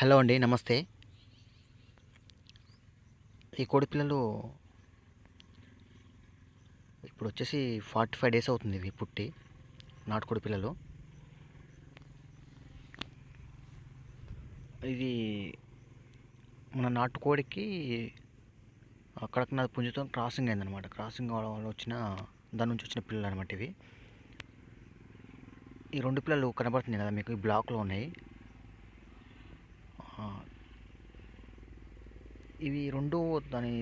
Hello అండి నమస్తే. ఈ కోడి పిల్లలు ఇప్పుడు వచ్చేసి ఫార్టీ ఫైవ్ డేస్ అవుతుంది ఇవి పుట్టి నాటుకోడి పిల్లలు. ఇది మన నాటుకోడికి కడక్నాథ్ పుంజుతో క్రాసింగ్ అయిందనమాట క్రాసింగ్ అవడం వల్ల వచ్చిన దాని నుంచి వచ్చిన పిల్లలు అనమాట ఇవి. ఈ రెండు పిల్లలు కనబడుతున్నాయి కదా మీకు ఈ బ్లాక్లో ఉన్నాయి. ఇవి రెండు దాని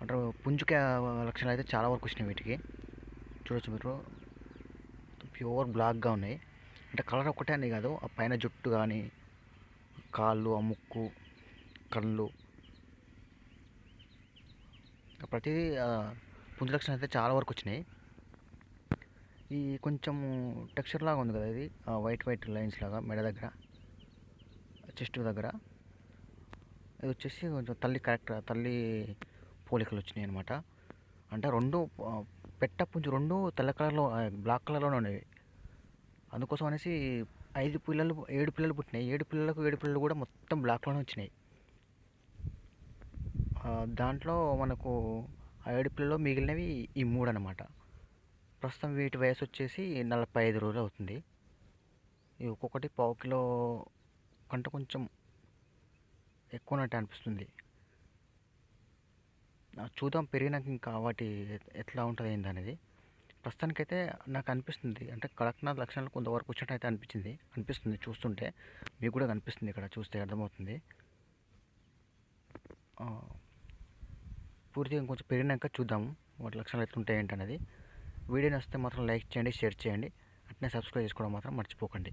అంటారు పుంజుక లక్షణాలు అయితే చాలా వరకు వచ్చినాయి వీటికి. చూడొచ్చు మీరు. ప్యూర్ బ్లాక్గా ఉన్నాయి. అంటే కలర్ ఒకటే అని కాదు ఆ పైన జుట్టు కానీ కాళ్ళు ఆ ముక్కు కళ్ళు. ప్రతిదీ పుంజు లక్షణాలు అయితే చాలా వరకు వచ్చినాయి. ఈ కొంచెం టెక్స్చర్ లాగా ఉంది కదా ఇది వైట్ వైట్ లైన్స్ లాగా మెడ దగ్గర. చెస్ట్ దగ్గర. ఇది వచ్చేసి కొంచెం తల్లి కరెక్ట్ తల్లి పోలికలు వచ్చినాయి అనమాట అంటే రెండు పెట్ట పుంజు రెండు తెల్ల కలర్లో బ్లాక్ కలర్లోనే ఉండేవి అందుకోసం అనేసి ఐదు పిల్లలు ఏడు పిల్లలు పుట్టినాయి. ఏడు పిల్లలకు ఏడు పిల్లలు కూడా మొత్తం బ్లాక్లోనే వచ్చినాయి. దాంట్లో మనకు ఆ ఏడు పిల్లలు మిగిలినవి ఈ మూడు అనమాట ప్రస్తుతం వీటి వయసు వచ్చేసి నలభై ఐదు రోజులు అవుతుంది. ఇవి ఒక్కొక్కటి పావు కిలో కంటే కొంచెం ఎక్కువనట్టు అనిపిస్తుంది. చూద్దాం పెరిగినాక ఇంకా వాటి ఎట్లా ఉంటుంది ఏంది అనేది ప్రస్తుతానికైతే నాకు అనిపిస్తుంది. అంటే కడక్నాథ్ లక్షణాలు కొంతవరకు వచ్చినట్టు అయితే అనిపించింది. అనిపిస్తుంది చూస్తుంటే. మీకు కూడా కనిపిస్తుంది ఇక్కడ చూస్తే అర్థమవుతుంది. పూర్తిగా ఇంకొంచెం పెరిగినాక చూద్దాము వాటి లక్షణాలు ఎట్లుంటాయి ఏంటనేది అనేది. వీడియో నచ్చితే మాత్రం లైక్ చేయండి షేర్ చేయండి. అట్నే సబ్స్క్రైబ్ చేసుకోవడం మాత్రం మర్చిపోకండి.